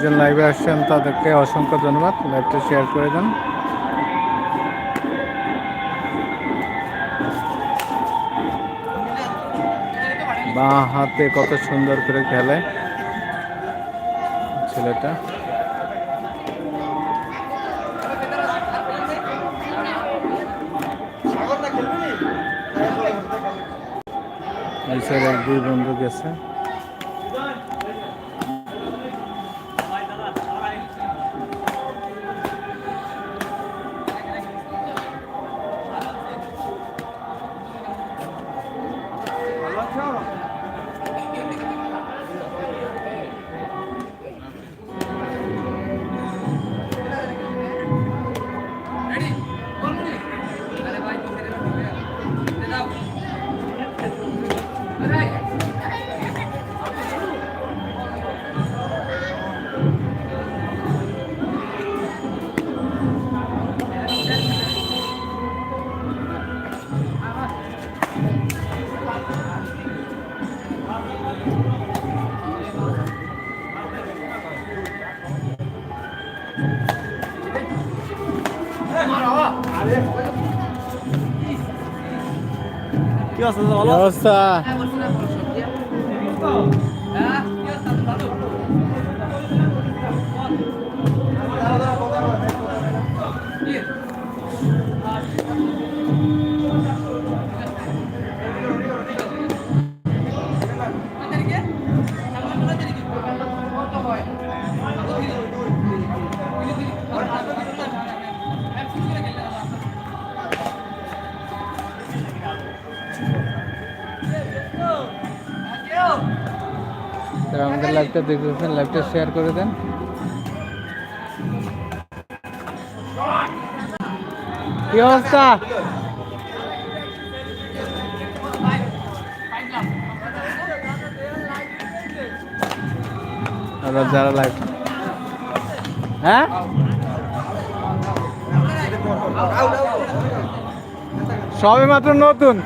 একজন লাইভে আসছেন, তাদেরকে অসংখ্য ধন্যবাদ। লাইভটা শেয়ার করে দেন। বাঁ হাতে কত সুন্দর করে খেলে ছেলেটা। দুই বন্ধু গেছে। আছে লাইভটা দেখতেছেন লাইভটা শেয়ার করে দেন। কি অবস্থা? যারা লাইভ হ্যাঁ? সবে মাত্র নতুন।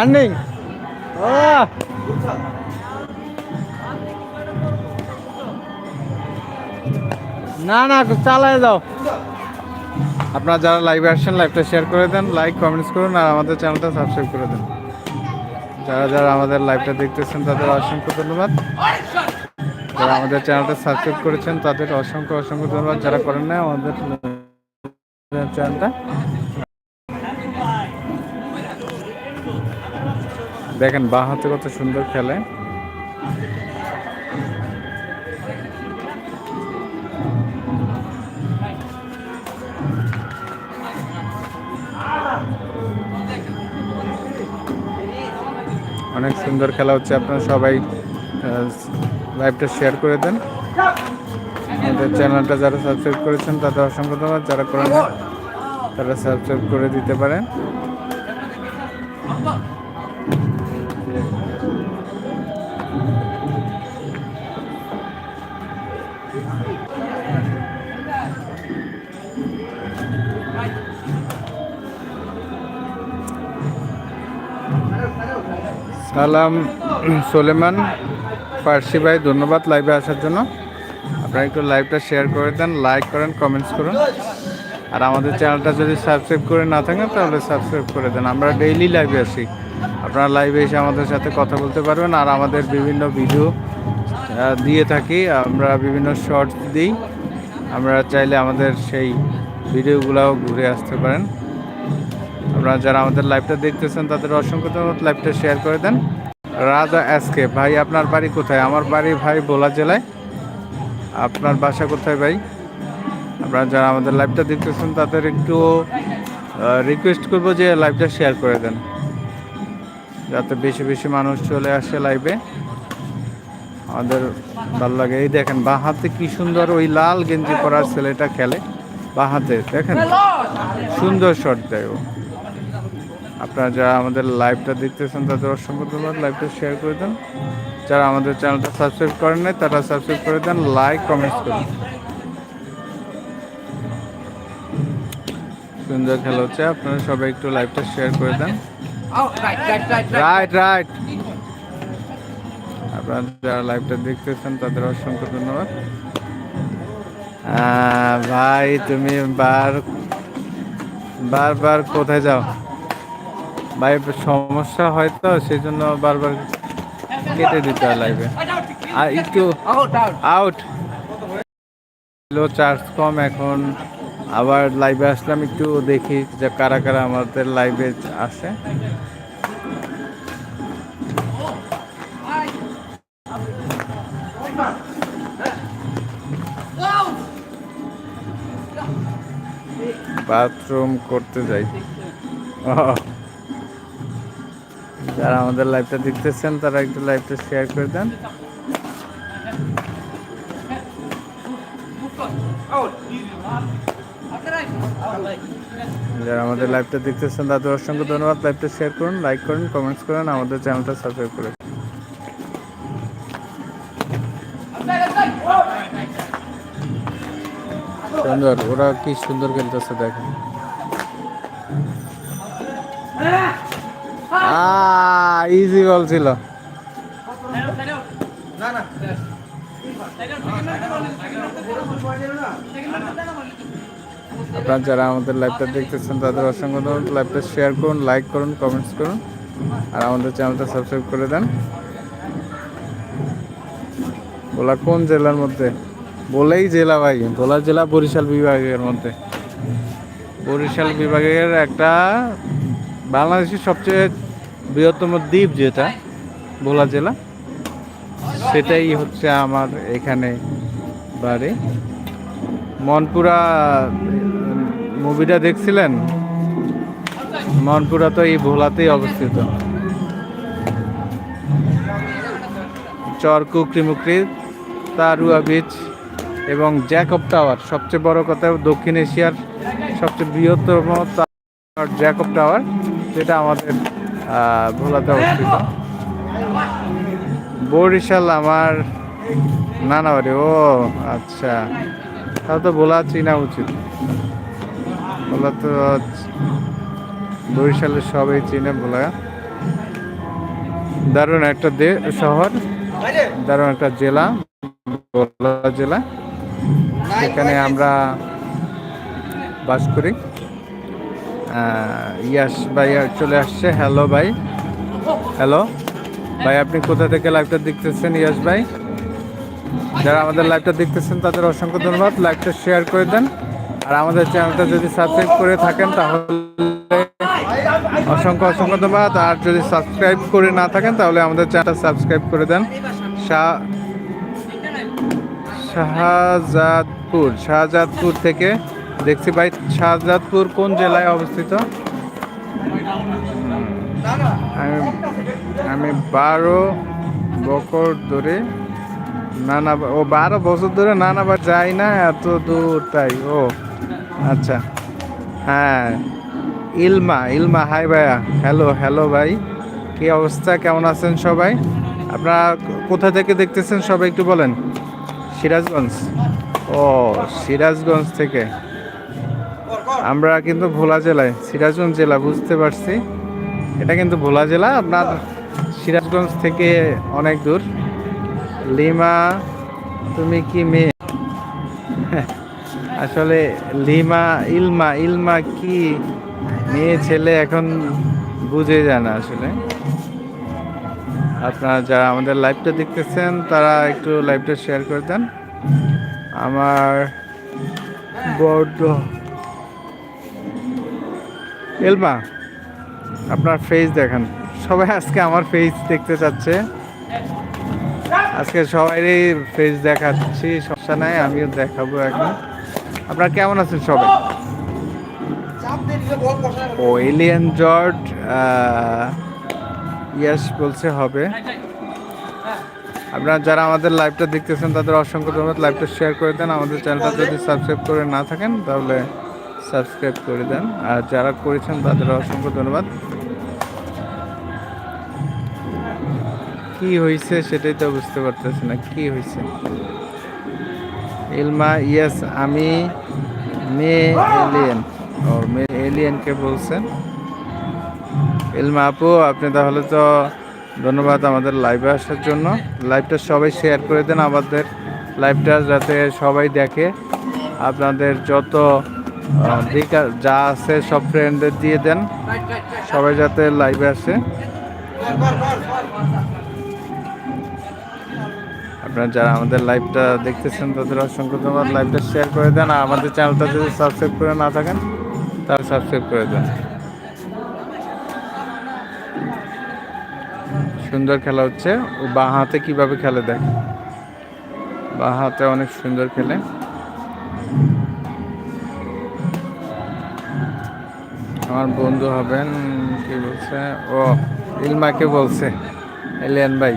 আর্নিং না না, চালায় যাও। আপনারা যারা লাইভে আসছেন লাইভটা শেয়ার করে দেন লাইক কমেন্টস করুন, আর আমাদের চ্যানেলটা সাবস্ক্রাইব করে দেন। যারা যারা আমাদের লাইভটা দেখতেছেন, তাদের অসংখ্য ধন্যবাদ। যারা আমাদের চ্যানেলটা সাবস্ক্রাইব করেছেন, তাদের অসংখ্য অসংখ্য ধন্যবাদ। যারা করেন না আমাদের চ্যানেলটা দেখেন, বাঁ হাতে কত সুন্দর খেলে। অনেক সুন্দর খেলা হচ্ছে। আপনারা সবাই লাইভটা শেয়ার করে দেন। আমাদের চ্যানেলটা যারা সাবস্ক্রাইব করেছেন, তাদের অসংখ্য ধন্যবাদ। যারা করেন তারা সাবস্ক্রাইব করে দিতে পারেন। সালাম সোলেমান ফার্সি ভাই, ধন্যবাদ লাইভে আসার জন্য। আপনারা একটু লাইভটা শেয়ার করে দেন লাইক করেন কমেন্টস করুন। আর আমাদের চ্যানেলটা যদি সাবস্ক্রাইব করে না থাকেন, তাহলে সাবস্ক্রাইব করে দেন। আমরা ডেইলি লাইভে আসি। আপনারা লাইভে এসে আমাদের সাথে কথা বলতে পারবেন। আর আমাদের বিভিন্ন ভিডিও দিয়ে থাকি। আমরা বিভিন্ন শর্টস দিই। আমরা চাইলে আমাদের সেই ভিডিওগুলোও ঘুরে আসতে পারেন। আপনারা যারা আমাদের লাইভটা দেখতেছেন, তাদের অসংখ্য ধন্যবাদ লাইভটা শেয়ার করে দেন। রাজা এসকে ভাই, আপনার বাড়ি কোথায়? আমার বাড়ি, ভাই, ভোলা জেলায়। আপনার বাসা কোথায়, ভাই? আপনারা যারা আমাদের লাইভটা দেখতেছেন, তাদের একটু রিকোয়েস্ট করব যে লাইভটা শেয়ার করে দেন। যাতে বেশি বেশি মানুষ চলে আসে লাইভে আমাদের ভালো লাগে। এই দেখেন, বাঁ হাতে কি সুন্দর ওই লাল গেঞ্জি পরার ছেলেটা খেলে। বাঁ হাতে, দেখেন? সুন্দর শট দেয় ও। আপনারা যারা আমাদের লাইভটা দেখতেছেন তাদের অসংখ্য ধন্যবাদ। লাইভটা শেয়ার করে দেন। যারা আমাদের চ্যানেলটা সাবস্ক্রাইব করেন নাই তারা সাবস্ক্রাইব করে দেন লাইক কমেন্টস করুন সুন্দর খেলা হচ্ছে আপনারা সবাই একটু লাইভটা শেয়ার করে দেন। Oh. রাইট রাইট আপনারা যারা লাইভটা দেখতেছেন তাদের অসংখ্য ধন্যবাদ। ভাই তুমি বার বারবার কোথায় যাও? ভাই, সমস্যা হয় তো সেই জন্য বারবার কেটে দিতে হয় লাইভে আর একটু আউট লো চার্জ কম এখন। আবার লাইভে আসলাম, একটু দেখি যে কারা কারা আমাদের লাইভে আছে। বাথরুম করতে যাই। যারা আমাদের লাইভটা দেখতেছেন, তারা একটু লাইভটা শেয়ার করে দেন। যারা আমাদের লাইভটা দেখতেছেন, তাদের অসংখ্য ধন্যবাদ। লাইভটা শেয়ার করুন লাইক করুন কমেন্টস করুন, আমাদের চ্যানেলটা সাবস্ক্রাইব করুন সুন্দর ওরা কি সুন্দর খেলতেছে দেখেন। ইজি বল ছিল। আপনারা যারা আমাদের লাইভটা দেখতেছেন, তাদের অসংখ্য লাইভটা শেয়ার করুন লাইক করুন কমেন্টস করুন, আর আমাদের চ্যানেলটা সাবস্ক্রাইব করে দেন। ওলা কোন জেলার মধ্যে? বলেই জেলা ভাই ভোলা জেলা বরিশাল বিভাগের মধ্যে। বরিশাল বিভাগের একটা বাংলাদেশের সবচেয়ে বৃহত্তম দ্বীপ যেটা, ভোলা জেলা, সেটাই হচ্ছে আমার এখানে বাড়ি। মনপুরা মুভিটা দেখছিলেন? মনপুরা তো এই ভোলাতেই অবস্থিত। চর, কুকরি মুকরি, তারুয়া বিচ এবং জ্যাকব টাওয়ার সবচেয়ে বড় কথা দক্ষিণ এশিয়ার সবচেয়ে বৃহত্তম জ্যাকব টাওয়ার যেটা আমাদের ভোলাতে অবস্থিত। বরিশাল আমার নানা বাড়ি ও আচ্ছা। তাহলে তো ভোলা চিনা উচিত। ভোলা তো বরিশালের সবাই চিনে ভোলা। দারুণ একটা শহর, দারুণ একটা জেলা, ভোলা জেলা। সেখানে আমরা বাস করি। ইয়াস ভাই চলে আসছে। হ্যালো ভাই। হ্যালো ভাই, আপনি কোথা থেকে লাইভটা দেখতেছেন ইয়াস ভাই? যারা আমাদের লাইভটা দেখতেছেন, তাদের অসংখ্য ধন্যবাদ। লাইভটা শেয়ার করে দেন। আর আমাদের চ্যানেলটা যদি সাবস্ক্রাইব করে থাকেন, তাহলে অসংখ্য অসংখ্য ধন্যবাদ। আর যদি সাবস্ক্রাইব করে না থাকেন, তাহলে আমাদের চ্যানেলটা সাবস্ক্রাইব করে দেন। শাহ শাহজাদপুর শাহজাদপুর থেকে দেখছি ভাই শাহজাদপুর কোন জেলায় অবস্থিত? আমি আমি বারো বছর ধরে নানা, ও বারো বছর ধরে নানাবার যাই না, এত দূর তাই, ও আচ্ছা হ্যাঁ ইলমা ইলমা, হাই ভাইয়া, হ্যালো হ্যালো ভাই, কি অবস্থা, কেমন আছেন সবাই? আপনারা কোথা থেকে দেখতেছেন সবাই একটু বলেন। সিরাজগঞ্জ, ও, সিরাজগঞ্জ থেকে। আমরা কিন্তু ভোলা জেলায়, সিরাজগঞ্জ জেলা, বুঝতে পারছি। এটা কিন্তু ভোলা জেলা, আপনার সিরাজগঞ্জ থেকে অনেক দূর। লিমা, তুমি কি মেয়ে আসলে লিমা, ইলমা ইলমা কি মেয়ে, ছেলে এখন বুঝে যায় না আসলে। আপনারা যারা আমাদের লাইভটা দেখতেছেন, তারা একটু লাইভটা শেয়ার করে দেন। আমার বড্ড এলমা, আপনার ফেস দেখান। সবাই আজকে আমার ফেস দেখতে চাচ্ছে। আজকে সবাইরই ফেস দেখাচ্ছি, সমস্যা নাই, আমিও দেখাবো এখন। আপনারা কেমন আছেন সবাই? ও এলিয়ান জর্জ ইয়াস বলছে হবে। আপনারা যারা আমাদের লাইভটা দেখতেছেন, তাদের অসংখ্য ধন্যবাদ। লাইভটা শেয়ার করে দেন। আমাদের চ্যানেলটা যদি সাবস্ক্রাইব করে না থাকেন, তাহলে সাবস্ক্রাইব করে দেন। আর যারা করেছেন, তাদের অসংখ্য ধন্যবাদ। কি হয়েছে সেটাই তো বুঝতে পারতেছি না, কি হয়েছে ইলমা, ইয়েস, আমি মেয়ে এলিয়েন। ও মেয়ে এলিয়েনকে বলছেন। ইলমা আপু, আপনি তাহলে তো ধন্যবাদ আমাদের লাইভে আসার জন্য। লাইভটা সবাই শেয়ার করে দেন আমাদের লাইভটা যাতে সবাই দেখে। আপনাদের যত আহ, দিক আ- যা আছে সব ফ্রেন্ডদের দিয়ে দেন। সবাই যাতে লাইভে আসে। আপনারা যারা আমাদের লাইভটা দেখতেছেন তাদের অসংখ্য ধন্যবাদ। লাইভটা শেয়ার করে দেন আর আমাদের চ্যানেলটা যদি সাবস্ক্রাইব করে না থাকেন তাহলে সাবস্ক্রাইব করে দেন। সুন্দর খেলা হচ্ছে। ও বাঁ হাতে কীভাবে খেলে দেখ? বাঁ হাতে অনেক সুন্দর খেলে। আমার বন্ধু হবেন, কি বলছে? ও, ইলমাকে বলছে, এলিয়ান ভাই।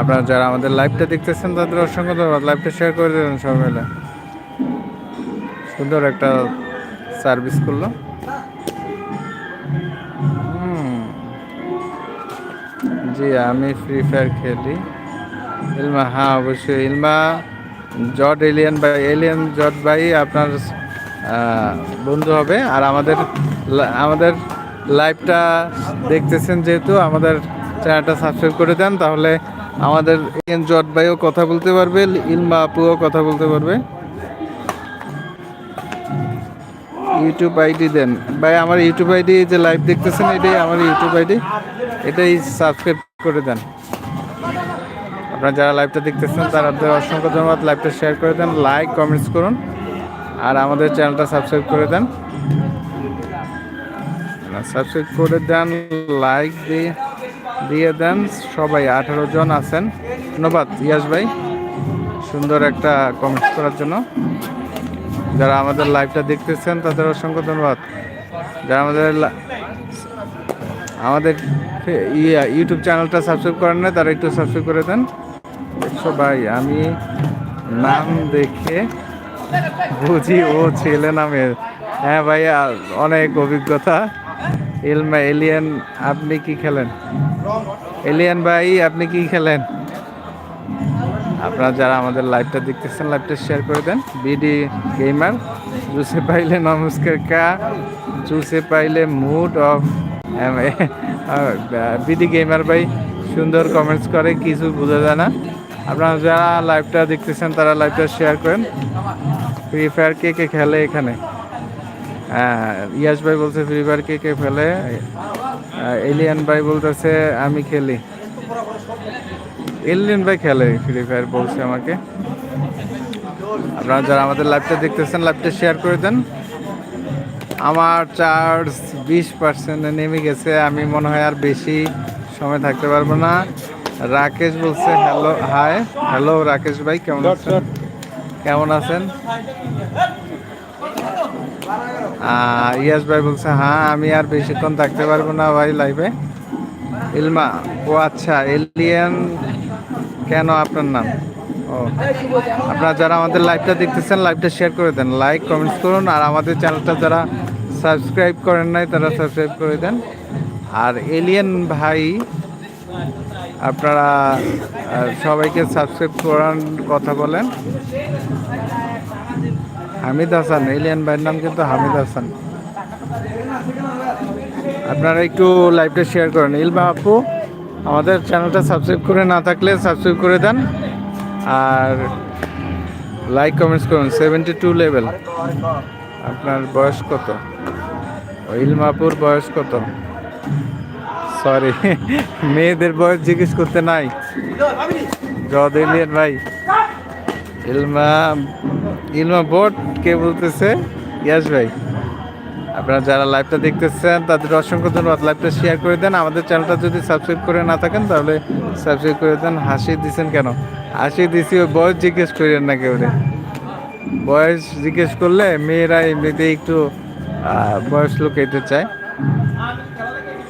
আপনারা যারা আমাদের লাইভটা দেখতেছেন, তাদের অসংখ্য ধন্যবাদ। লাইভটা শেয়ার করে দেবেন সবাই সুন্দর একটা সার্ভিস করল। জি, আমি ফ্রি ফায়ার খেলি। ইলমা হ্যাঁ অবশ্যই। ইলমা, জট এলিয়ান ভাই, এলিয়ান জট ভাই, আপনার বন্ধু হবে। আর আমাদের আমাদের লাইভটা দেখতেছেন যেহেতু, আমাদের চ্যানেলটা সাবস্ক্রাইব করে দেন, তাহলে আমাদের এলিয়ান জট ভাইও কথা বলতে পারবে ইলমা আপুও কথা বলতে পারবে। ইউটিউব আইডি দেন। ভাই, আমার ইউটিউব আইডি যে লাইভ দেখতেছেন, এটাই আমার ইউটিউব আইডি এটাই সাবস্ক্রাইব করে দেন। আপনারা যারা লাইভটা দেখতেছেন, তারা অসংখ্য ধন্যবাদ। লাইভটা শেয়ার করে দেন লাইক কমেন্টস করুন। আর আমাদের চ্যানেলটা সাবস্ক্রাইব করে দেন। সাবস্ক্রাইব করে দেন, লাইক দিয়ে দিয়ে দেন। সবাই আঠারো জন আছেন। ধন্যবাদ ইয়াস ভাই সুন্দর একটা কমেন্টস করার জন্য। যারা আমাদের লাইভটা দেখতেছেন, তাদের অসংখ্য ধন্যবাদ। যারা আমাদের আমাদের ইউটিউব চ্যানেলটা সাবস্ক্রাইব করেন না তারা একটু সাবস্ক্রাইব করে দেন। সবাই, আমি নাম দেখে বুঝি ও ছেলে নামের হ্যাঁ ভাই অনেক অভিজ্ঞতা। ইলমা, এলিয়ান, আপনি কি খেলেন? এলিয়ান ভাই, আপনি কি খেলেন? আপনারা যারা আমাদের লাইভটা দেখতেছেন লাইভটা শেয়ার করে দেন। বিডি গেমার জুসে পাইলে নমস্কার কা, জুসে পাইলে মুড অফ বিডি গেমার ভাই, সুন্দর কমেন্টস করে, কিছু বোঝা যায় না। আপনারা যারা লাইভটা দেখতেছেন তারা লাইভটা শেয়ার করেন। ফ্রি ফায়ার কে কে খেলে এখানে? হ্যাঁ, ইয়াস ভাই বলছে ফ্রি ফায়ার কে কে খেলে? এলিয়ান ভাই বলতেছে আমি খেলি। এলিয়ান ভাই খেলে ফ্রি ফায়ার বলছে আমাকে। আপনারা যারা আমাদের লাইভটা দেখতেছেন লাইভটা শেয়ার করে দেন। আমার চার্জ বিশ পার্সেন্টে নেমে গেছে আমি মনে হয় আর বেশি সময় থাকতে পারব না। রাকেশ বলছে হ্যালো হাই হ্যালো রাকেশ ভাই কেমন আছেন? কেমন আছেন? ইয়াস ভাই বলছে হ্যাঁ আমি আর বেশিক্ষণ থাকতে পারব না ভাই লাইভে ইলমা ও আচ্ছা এলিয়ান কেন আপনার নাম? ও আপনারা যারা আমাদের লাইভটা দেখতেছেন লাইভটা শেয়ার করে দেন লাইক কমেন্টস করুন আর আমাদের চ্যানেলটা যারা সাবস্ক্রাইব করেন নাই তারা সাবস্ক্রাইব করে দেন। আর এলিয়ান ভাই আপনারা সবাইকে সাবস্ক্রাইব করার কথা বলেন। হামিদ হাসান, এলিয়ান ভাইয়ের নাম কিন্তু হামিদ হাসান। আপনারা একটু লাইভটা শেয়ার করেন। ইলমা আপু, আমাদের চ্যানেলটা সাবস্ক্রাইব করে না থাকলে সাবস্ক্রাইব করে দেন। আর লাইক কমেন্টস করুন। সেভেন্টি টু লেভেল আপনার বয়স কত? ইলমাপুর বয়স কত? সরি মেয়েদের বয়স জিজ্ঞেস করতে নাই। জদ এলিয়ান ভাই। ইলমা ইলমা বোট কে বলতেছে? ইয়াস ভাই। আপনারা যারা লাইভটা দেখতেছেন, তাদের অসংখ্য ধন্যবাদ। লাইভটা শেয়ার করে দেন। আমাদের চ্যানেলটা যদি সাবস্ক্রাইব করে না থাকেন, তাহলে সাবস্ক্রাইব করে দেন। হাসি দিছেন কেন? হাসি দিছি, ওই বয়স জিজ্ঞেস করেন না কেউ। বয়স জিজ্ঞেস করলে মেয়েরা এমনিতে একটু বয়স লুকাইতে চায়।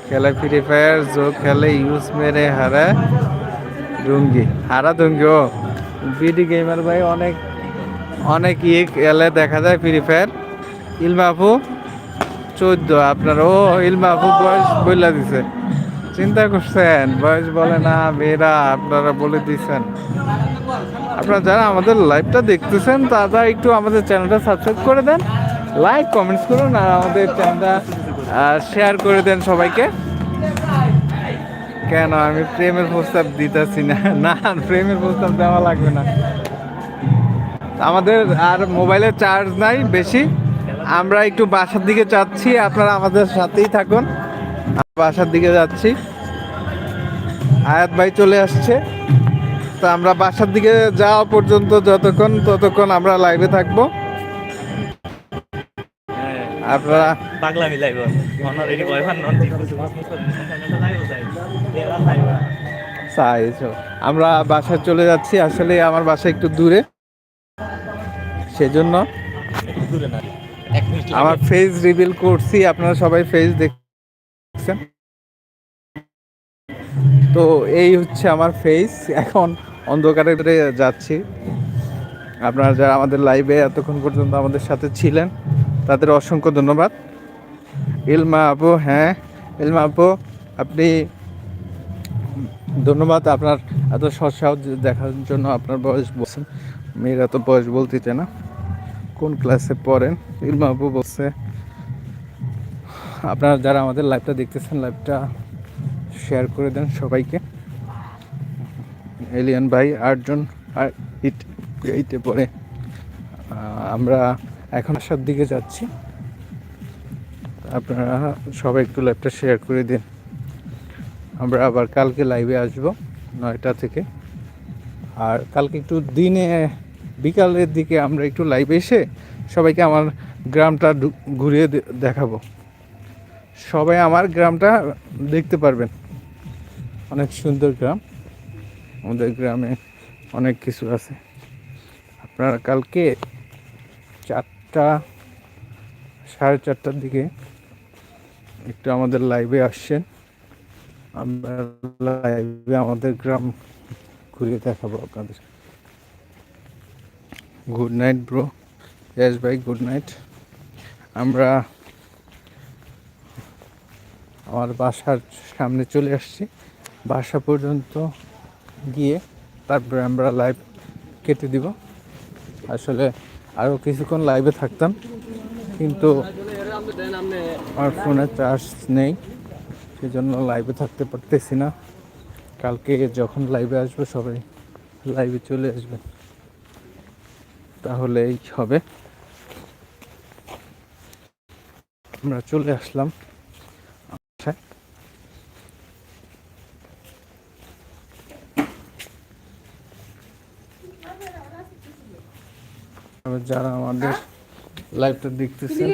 খেলে ফ্রি ফায়ার জো খেলে ইউজ মেরে হারা ডুঙ্গি। হারা ডুঙ্গি, ও। বিডি গেমার ভাই অনেক অনেক ইয়ে খেলে দেখা যায় ফ্রি ফায়ার ইলমাফু চোদ্দ, আপনার, ও ইলমাফু বয়স বইলা দিছে। চিন্তা করছেন, বয়স বলে না, মেয়েরা আপনারা বলে দিছেন। আপনারা যারা আমাদের লাইভটা দেখতেছেন, তারা একটু আমাদের চ্যানেলটা সাবস্ক্রাইব করে দেন। লাইক কমেন্টস করুন, আর আমাদের চ্যানেলটা শেয়ার করে দেন সবাইকে। কেন? আমি প্রেমের প্রস্তাব দিতেছি না। না, প্রেমের প্রস্তাব দেওয়া লাগবে না। আমাদের আর মোবাইলে চার্জ নাই বেশি। আমরা একটু বাসার দিকে যাচ্ছি, আপনারা আমাদের সাথেই থাকুন। বাসার দিকে যাচ্ছি। আয়াত ভাই চলে আসছে। তো আমরা বাসার দিকে যাওয়া পর্যন্ত যতক্ষণ, ততক্ষণ আমরা লাইভে থাকব। আপনারা পাগলামি লাইব অনারেডি নন চাইছো আমরা বাসায় চলে যাচ্ছি আসলে আমার বাসা একটু দূরে সেজন্য আমার ফেস রিভিল করছি আপনারা সবাই ফেস দেখছেন তো এই হচ্ছে আমার ফেস এখন অন্ধকারে যাচ্ছি আপনারা যারা আমাদের লাইভে এতক্ষণ পর্যন্ত আমাদের সাথে ছিলেন তাদের অসংখ্য ধন্যবাদ। ইলমা আপু হ্যাঁ ইলমা আপু আপনি ধন্যবাদ আপনার এত সৎসাহ দেখার জন্য আপনার বয়স বলছেন। মেয়েরা তো বয়স বলতে চায় না। কোন ক্লাসে পড়েন? ইলমা আপু বলছে আপনারা যারা আমাদের লাইভটা দেখতেছেন লাইভটা শেয়ার করে দেন সবাইকে। এলিয়ান ভাই আটজন আর ইট এইটে আহ, আমরা এখন আসার দিকে যাচ্ছি। আপনারা সবাই একটু লাইভটা শেয়ার করে দিন। আমরা আবার কালকে লাইভে আসব নয়টা থেকে। আর কালকে একটু দিনে, বিকালের দিকে আমরা একটু লাইভে এসে সবাইকে আমার গ্রামটা ঘুরিয়ে দেখাবো। সবাই আমার গ্রামটা দেখতে পারবেন। অনেক সুন্দর গ্রাম। আমাদের গ্রামে অনেক কিছু আছে। আপনারা কালকে চারটা, সাড়ে চারটার দিকে একটু আমাদের লাইভে আসছেন। আমরা লাইভে আমাদের গ্রাম ঘুরিয়ে দেখাবো আপনাদের। গুড নাইট ব্রো ইয়াস ভাই গুড নাইট আমরা আমার বাসার সামনে চলে আসছি। বাসা পর্যন্ত গিয়ে তারপরে আমরা লাইভ কেটে দিব। আসলে আরও কিছুক্ষণ লাইভে থাকতাম, কিন্তু আমার ফোনে চার্জ নেই, সেজন্য লাইভে থাকতে পারতেছি না। কালকে যখন লাইভে আসবে, সবাই লাইভে চলে আসবে। তাহলেই হবে। আমরা চলে আসলাম। এবার যারা আমাদের লাইভটা দেখতেছেন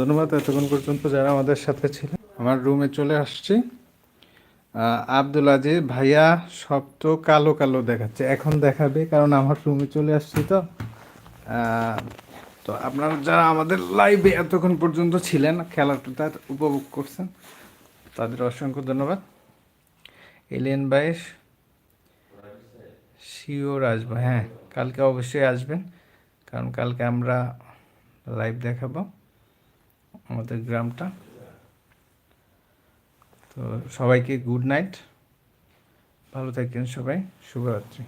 ধন্যবাদ এতক্ষণ পর্যন্ত যারা আমাদের সাথে ছিলেন। আমার রুমে চলে আসছি। আব্দুল আজিজ ভাইয়া সব তো কালো কালো দেখাচ্ছে। এখন দেখাবে কারণ আমার রুমে চলে আসছি তো। তো আপনারা যারা আমাদের লাইভে এতক্ষণ পর্যন্ত ছিলেন খেলাটা উপভোগ করছেন তাদের অসংখ্য ধন্যবাদ। এলিয়েন বাইশ শিওর আসব। হ্যাঁ কালকে অবশ্যই আসবেন। কারণ কালকে আমরা লাইভ দেখাবো আমাদের গ্রামটা। তো সবাইকে গুড নাইট ভালো থাকেন সবাই। শুভরাত্রি।